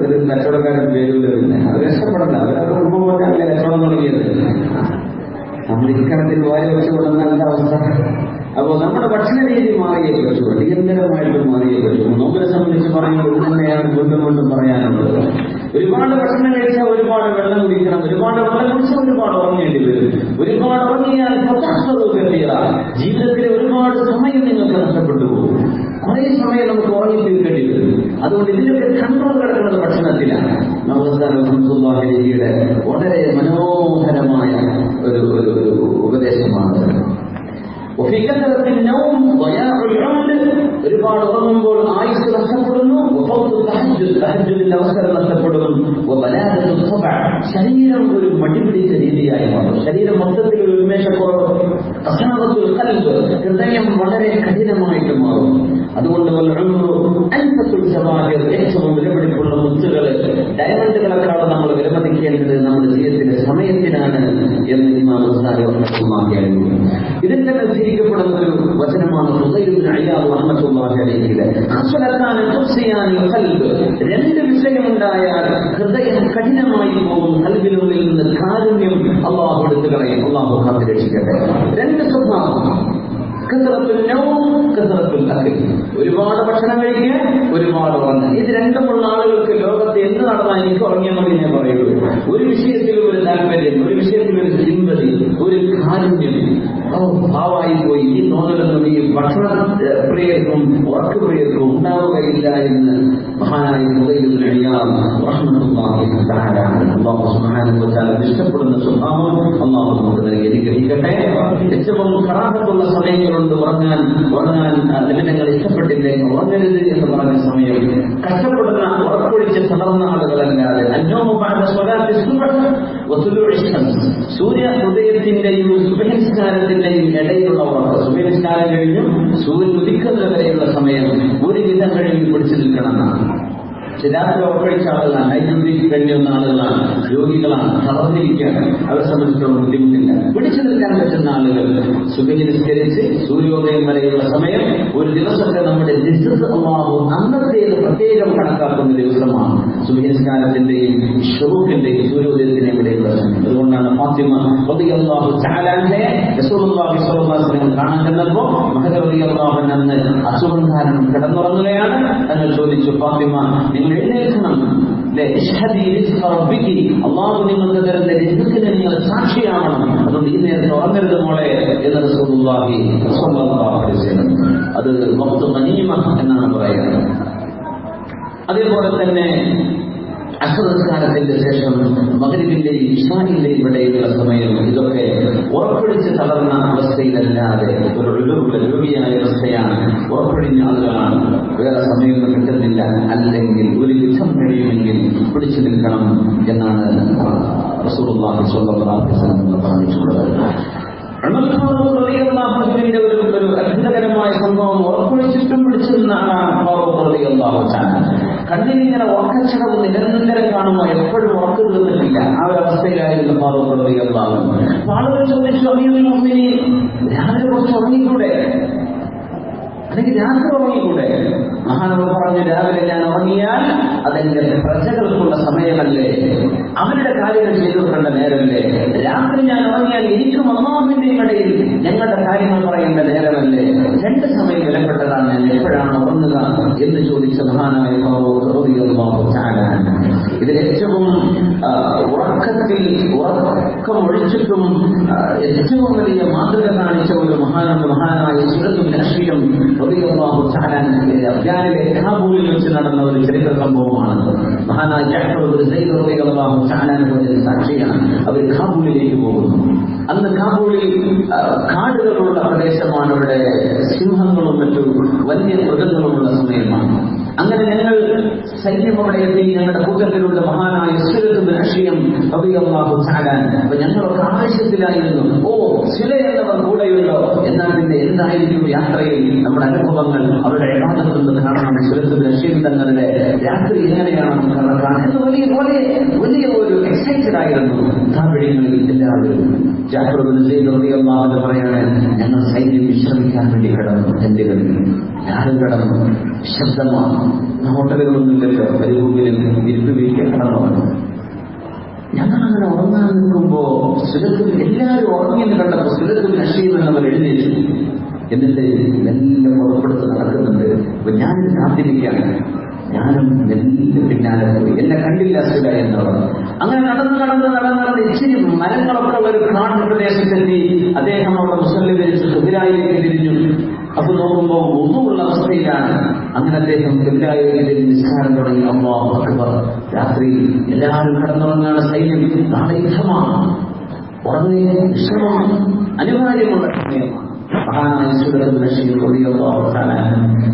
ഒരു കച്ചവടക്കാരൻ പേരില്ല പിന്നെ അത് രക്ഷപ്പെടണ്ട. അവരവരുടെ കുടുംബം പോലെ അങ്ങനെ കച്ചവടം തുടങ്ങിയത്. നമ്മൾ ഇക്കണത്തിൽ വാരി വെച്ച് കൊടുക്കുന്ന അവസ്ഥ? അപ്പോൾ നമ്മുടെ ഭക്ഷണ രീതി മാറിയേ പറ്റൂ അടിയന്തരമായിട്ട് മാറിയേ പറ്റൂ നോമ്പിനെ സംബന്ധിച്ച് പറയുമ്പോൾ ഇത് തന്നെയാണ് വീണ്ടും വീണ്ടും പറയാനുള്ളത് ഒരുപാട് ഭക്ഷണം കഴിച്ചാൽ ഒരുപാട് വെള്ളം കുടിക്കണം ഒരുപാട് വെള്ളം കുടിച്ചാൽ ഒരുപാട് ഉറങ്ങേണ്ടി വരും ഒരുപാട് ഉറങ്ങിയാൽ പത്താസ്വതീറ ജീവിതത്തിലെ ഒരുപാട് സമയം നിങ്ങൾക്ക് നഷ്ടപ്പെട്ടു പോകും കുറേ സമയം നമുക്ക് ഉറങ്ങി തീർക്കേണ്ടി വരും അതുകൊണ്ട് ഇതിലൊക്കെ കൺട്രോൾ കിടക്കുന്നത് ഭക്ഷണത്തിലാണ് റഹ്മാഹിയുടെ വളരെ മനോഹരമായ ഒരു ഒരു ഉപദേശമാണ്. ഒരുപാട് ഉറങ്ങുമ്പോൾ ആയുസ് നഷ്ടപ്പെടുന്നു. അവസരം നഷ്ടപ്പെടും ശരീരം ഒരു മടിപിടിച്ച രീതിയായി മാറും ശരീരം മൊത്തത്തിൽ ഒരു ഉന്മേഷക്കുറവ്. ഹൃദയം വളരെ കഠിനമായിട്ട് മാറും അതുകൊണ്ട് ഏറ്റവും വിലപിടിപ്പുള്ള മുത്തുകൾ ഡയമണ്ടുകളെക്കാളും നമ്മൾ വിലമതിക്കേണ്ടത് നമ്മുടെ ജീവിതത്തിന്റെ സമയത്തിനാണ് എന്ന് ഇമാം അലൈഹി ഇതിൽ തന്നെ ഒരു വചനമാണ് രണ്ട് വിഷയമുണ്ടായാൽ ഹൃദയം കഠിനമായി പോകും. കൽബിനുള്ളിൽ നിന്ന് കാരുണ്യം അള്ളാഹു എടുത്തു കളയും. അള്ളാഹു കാത്തിരക്ഷിക്കട്ടെ. രണ്ട് സ്വഭാവം. ഒരുപാട് ഭക്ഷണം കഴിക്കുക ഒരുപാട് ഉറങ്ങുക ഇത് രണ്ടുമുള്ള ആളുകൾക്ക് ലോകത്ത് എന്ത് നടന്നാൽ എനിക്ക് ഉറങ്ങിയാൽ മതി ഞാൻ പറയുള്ളൂ. ഒരു വിഷയത്തിൽ ഒരു താല്പര്യം ഒരു വിഷയത്തിൽ ഒരു ചിന്തതി ഒരു കാരുണ്യം. ഭാവായി പോയി. ഈ നോതലൊന്നും ഈ ഭക്ഷണ പ്രിയർക്കും ഉറക്ക് പ്രിയർക്കും ഉണ്ടാവുകയില്ല എന്ന് മഹാനായ ഇഷ്ടപ്പെടുന്ന സ്വഭാവം അള്ളാഹു നമുക്ക് നൽകി ഏറ്റവും കറാഹത്തുള്ള സമയങ്ങളുണ്ട്. ഉറങ്ങാൻ ഉറങ്ങാൻ നിമിഷങ്ങൾ ഇഷ്ടപ്പെട്ടില്ലെങ്കിൽ ഉറങ്ങരുത് എന്ന് പറഞ്ഞ സമയം. കഷ്ടപ്പെടുന്ന ഉറപ്പൊഴിച്ച് തളർന്ന ആളുകളല്ലാതെ അന്യോമുപാത സ്വകാര്യ സൂര്യ ഹൃദയത്തിന്റെയും സുബഹിസ്കാരത്തിന്റെയും ഇടയിലുള്ള ഉറപ്പ് സുബഹിസ്കാരം കഴിഞ്ഞും സൂര്യൻ ഉദിക്കുന്നത് വരെയുള്ള സമയം ഒരു വിധം കഴിഞ്ഞ് പിടിച്ചു നിൽക്കണമെന്നാണ്. രാത്രി ഉറപ്പഴിച്ച ആളുകളാണ്. വേണ്ടി വന്ന ആളുകളാണ്. രോഗികളാണ്. തളർന്നിരിക്കുകയാണ് അവരെ സംബന്ധിച്ചിടത്തോളം ബുദ്ധിമുട്ടില്ല. പിടിച്ചു നിൽക്കാൻ പറ്റുന്ന ആളുകൾ സുബഹി നിസ്കരിച്ച് സൂര്യോദയം വരെയുള്ള സമയം ഒരു ദിവസത്തെ നമ്മുടെ ഡിസ്റ്റൻസ് അള്ളാഹു അന്നത്തേത് പ്രത്യേകം കണക്കാക്കുന്ന ദിവസമാണ്. സുബഹി നിസ്കാരത്തിന്റെയും ഷുറൂഖിന്റെയും സൂര്യോദയത്തിന്റെയും ഇടയുള്ള സമയം. അതുകൊണ്ടാണ് ഫാത്തിമ വസല്ലം കാണാൻ ചെന്നപ്പോൾ മഹദ റളിയല്ലാഹു അന്ന് അസുഖം കാരണം കിടന്നുറങ്ങുകയാണ് തങ്ങൾ ചോദിച്ചു ഫാത്തിമ നിങ്ങൾ അല്ലാഹു നിങ്ങൾക്ക് തരുന്ന റിസ്ഖിന് നിങ്ങൾ സാക്ഷിയാവണം. അതുകൊണ്ട് ഈ നേരത്തെ ഉറങ്ങരുത് മോളെ എന്ന് റസൂലുള്ളാഹി അത് ഗനീമ എന്നാണ് പറയുന്നത്. അതേപോലെ തന്നെ അസുരസ്കാരത്തിന്റെ ശേഷം മകരിവിന്റെയും ഇഷാനിന്റെയും ഇവിടെയുള്ള സമയം ഇതൊക്കെ ഉറപ്പിടിച്ച് തളർന്ന അവസ്ഥയിലല്ലാതെ ഒരു രൂപിയായ അവസ്ഥയാണ്. ഉറപ്പിടിഞ്ഞ ആളുകളാണ്. വേറെ സമയമൊന്നും കിട്ടുന്നില്ല. അല്ലെങ്കിൽ ഒരു യുദ്ധം കഴിയുമെങ്കിൽ പിടിച്ചു നിൽക്കണം എന്നാണ് പറഞ്ഞിട്ടുള്ളത്. ഒരു അത്ഭുതകരമായ സംഭവം ഉറപ്പൊഴിച്ചിട്ടും പിടിച്ചു നിന്നാണ് കണ്ണിനിങ്ങനെ ഉറക്കച്ചടവ് നിരന്തരം കാണുമ്പോൾ എപ്പോഴും ഉറക്കം നിന്നിട്ടില്ല ആ ഒരു അവസ്ഥയിലായിരുന്നു ഫാറൂഖ് റളിയല്ലാഹു അൻഹു അപ്പോൾ ആളുകൾ ചോദിച്ചു രാവിലെ കുറച്ച് ഉറങ്ങിക്കൂടെ? അല്ലെങ്കിൽ രാത്രി ഉറങ്ങിക്കൂടെ? മഹാനവർ പറഞ്ഞു രാവിലെ ഞാൻ ഉറങ്ങിയാൽ അതെന്റെ പ്രജകൾക്കുള്ള സമയമല്ലേ? അവരുടെ കാര്യങ്ങൾ ചെയ്തു കൊടുക്കേണ്ട നേരമല്ലേ? രാത്രി ഞാൻ ഉറങ്ങിയാൽ എനിക്കും അമ്മാവിന്റെയും ഇടയിൽ ഞങ്ങളുടെ കാര്യങ്ങൾ പറയേണ്ട നേരമല്ലേ? രണ്ട് സമയം വിലപ്പെട്ടതാണ് എപ്പോഴാണ് ഉറങ്ങുക എന്ന് ചോദിച്ച മഹാനായ. ഇതിൽ ഏറ്റവും ഉറക്കത്തിൽ ഉറക്കം ഒഴിച്ചിട്ടും ഏറ്റവും വലിയ മാതൃക കാണിച്ച ഒരു മഹാനാണ് മഹാനായ സുരത്തും രാഷ്ട്രീയം തആല അൻഹു. അഫ്ഗാനിലെ കാബൂളിൽ വെച്ച് നടന്ന ഒരു ചരിത്ര സംഭവമാണ്. മഹാനായ സയ്യിദ് റളിയല്ലാഹു തആല സാക്ഷിയാണ്. അവർ കാബൂളിലേക്ക് പോകുന്നു. അന്ന് കാബൂളിൽ കാടുകളുള്ള പ്രദേശമാണ് ഇവിടെ സിംഹങ്ങളും മറ്റു വലിയ മൃഗങ്ങളുമുള്ള സമയമാണ്. അങ്ങനെ ഞങ്ങൾ സൈന്യം അവിടെ എത്തി ഞങ്ങളുടെ കൂട്ടത്തിലുള്ള മഹാനായ സുരത്ത് ചാടാൻ അപ്പൊ ഞങ്ങളൊക്കെ ആവശ്യത്തിലായിരുന്നു ഓ ശില എന്നവർ കൂടെയുണ്ടോ പിന്നെ എന്തായിരിക്കും യാത്രയിൽ നമ്മുടെ അനുഭവങ്ങൾ അവരുടെ ഇടാതെന്ന് കാണണം സുരത്ത് രാഷ്ട്രീയം തങ്ങളുടെ രാത്രി എങ്ങനെയാണെന്ന് വലിയ പോലെ വലിയ ഒരു എക്സൈറ്റഡ് ആയിരുന്നു. താപിടികളിൽ എല്ലാവരും. പറയാണ് ഞങ്ങൾ സൈന്യം വിശ്രമിക്കാൻ വേണ്ടി കിടന്നു. കളിൽ ഞാനും കിടന്നു? ശബ്ദമാണ് ഹോട്ടലുകളൊന്നുമില്ലല്ലോ പരിഭൂമിയിൽ ഇരുട്ട് വീട്ടിൽ കിടന്നു. ഞങ്ങളങ്ങനെ ഉറങ്ങാൻ നിൽക്കുമ്പോ സുരത്തിൽ എല്ലാവരും ഉറങ്ങിയെന്ന് കണ്ടപ്പോ സുരത്തിൽ നഷീം എന്നവർ എഴുന്നേറ്റു. എന്നിട്ട് മെല്ലെ പുറപ്പെടുത്ത് നടക്കുന്നുണ്ട്. അപ്പൊ ഞാൻ കാത്തിരിക്കുകയാണ് ഞാനും മെല്ലെ പിന്നാലെ പോയി. എന്നെ കണ്ടില്ല സുര എന്നവർ അങ്ങനെ നടന്ന് നടന്ന് നടന്ന് നടന്ന് ഇച്ചിരി മരങ്ങളൊക്കെ ഒരു കാട്ടു പ്രദേശത്തെത്തി. അദ്ദേഹം അവിടെ മുസ്ലിം ധരിച്ച് കുതിരായിലേക്ക് തിരിഞ്ഞു. അപ്പൊ നോക്കുമ്പോ ഒന്നുമുള്ള അവസ്ഥയിലാണ്. അങ്ങനെ അദ്ദേഹം എല്ലാവരും നിസ്കാരം തുടങ്ങി. അള്ളാഹു അക്ബർ. രാത്രി എല്ലാവരും കടന്നുറങ്ങാണ് സൈന്യം നാളെ യുദ്ധമാണ്. ഉറങ്ങി വിശ്രമം അനിവാര്യമുള്ള സമയമാണ്. മഹാനായ സുരത്ത് ബഷീർ തആല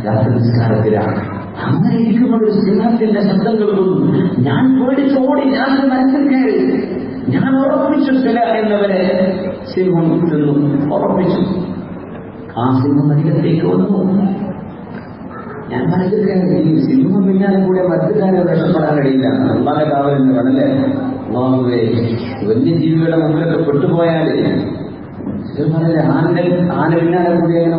രാത്രി നിസ്കാരത്തിലാണ്. അങ്ങനെ ഇരിക്കുമ്പോൾ ഒരു സിംഹത്തിന്റെ ശബ്ദം കേൾക്കുന്നു ഞാൻ പേടിച്ചോടി ഞാൻ മനസ്സിൽ കയറി. ഞാൻ ഉറപ്പിച്ചു ചില എന്നവരെ സിംഹം ഉറപ്പിച്ചു. ആ സിംഹം അധികത്തേക്ക് വന്നു. ഞാൻ പറഞ്ഞിട്ടില്ല? ഈ സിംഹം പിന്നാലെ കൂടെ മറ്റുകാരെ രക്ഷപ്പെടാൻ കഴിയില്ല. അള്ളാഹെ കാവലെന്ന് പറഞ്ഞല്ലേ? അള്ളാഹുവേ വന്യജീവികളുടെ മുമ്പിലൊക്കെ പെട്ടുപോയാൽ ആന ആന പിന്നാലെ കൂടി അങ്ങനെ